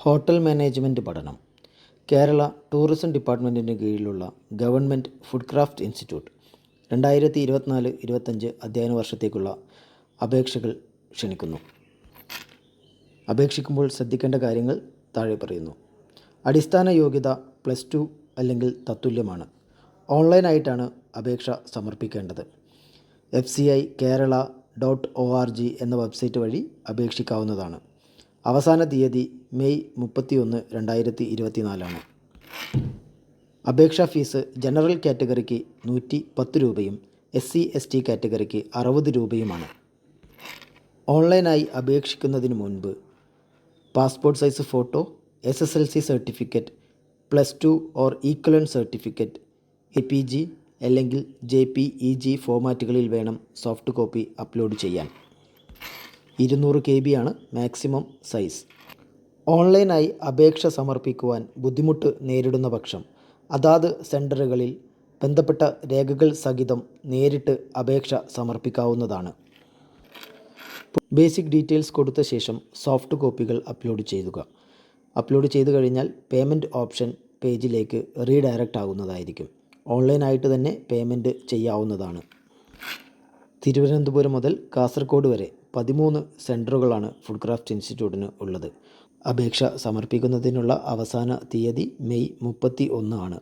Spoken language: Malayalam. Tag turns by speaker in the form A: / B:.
A: ഹോട്ടൽ മാനേജ്മെന്റ് പഠനം. കേരള ടൂറിസം ഡിപ്പാർട്ട്മെന്റിന് കീഴിലുള്ള ഗവൺമെന്റ് ഫുഡ് ക്രാഫ്റ്റ് ഇൻസ്റ്റിറ്റ്യൂട്ട്. രണ്ടായിരത്തി ഇരുപത്തിനാല് ഇരുപത്തഞ്ച് അധ്യയന വർഷത്തേക്കുള്ള അപേക്ഷകൾ ക്ഷണിക്കുന്നു. അപേക്ഷിക്കുമ്പോൾ ശ്രദ്ധിക്കേണ്ട കാര്യങ്ങൾ താഴെ പറയുന്നു. അടിസ്ഥാന യോഗ്യത പ്ലസ് ടു അല്ലെങ്കിൽ തത്തുല്യമാണ്. ഓൺലൈനായിട്ടാണ് അപേക്ഷ സമർപ്പിക്കേണ്ടത്. F C I Kerala dot O R G എന്ന വെബ്സൈറ്റ് വഴി അപേക്ഷിക്കാവുന്നതാണ്. അവസാന തീയതി മെയ് മുപ്പത്തിയൊന്ന് രണ്ടായിരത്തി ഇരുപത്തിനാലാണ് അപേക്ഷാ ഫീസ് ജനറൽ കാറ്റഗറിക്ക് നൂറ്റി പത്ത് രൂപയും എസ് സി എസ് ടി കാറ്റഗറിക്ക് അറുപത് രൂപയുമാണ്. ഓൺലൈനായി അപേക്ഷിക്കുന്നതിന് മുൻപ് passport size photo S S L C certificate plus two or equivalent certificate A P G അല്ലെങ്കിൽ ജെ പി ഇ ജി ഫോമാറ്റുകളിൽ വേണം സോഫ്റ്റ് കോപ്പി അപ്ലോഡ് ചെയ്യാൻ. ഇരുന്നൂറ് കെ ബി ആണ് മാക്സിമം സൈസ്. ഓൺലൈനായി അപേക്ഷ സമർപ്പിക്കുവാൻ ബുദ്ധിമുട്ട് നേരിടുന്ന പക്ഷം അതാത് സെന്ററുകളിൽ ബന്ധപ്പെട്ട രേഖകൾ സഹിതം നേരിട്ട് അപേക്ഷ സമർപ്പിക്കാവുന്നതാണ്. ബേസിക് ഡീറ്റെയിൽസ് കൊടുത്ത ശേഷം സോഫ്റ്റ് കോപ്പികൾ അപ്ലോഡ് ചെയ്യുക. അപ്ലോഡ് ചെയ്തു കഴിഞ്ഞാൽ പേയ്മെന്റ് ഓപ്ഷൻ പേജിലേക്ക് റീഡയറക്റ്റ് ആകുന്നതായിരിക്കും ഓൺലൈനായിട്ട് തന്നെ പേയ്മെന്റ് ചെയ്യാവുന്നതാണ്. തിരുവനന്തപുരം മുതൽ കാസർഗോഡ് വരെ പതിമൂന്ന് സെന്ററുകളാണ് ഫുഡ് ക്രാഫ്റ്റ് ഇൻസ്റ്റിറ്റ്യൂട്ടിന് ഉള്ളത്. അപേക്ഷ സമർപ്പിക്കുന്നതിനുള്ള അവസാന തീയതി മെയ് മുപ്പത്തി ഒന്ന് ആണ്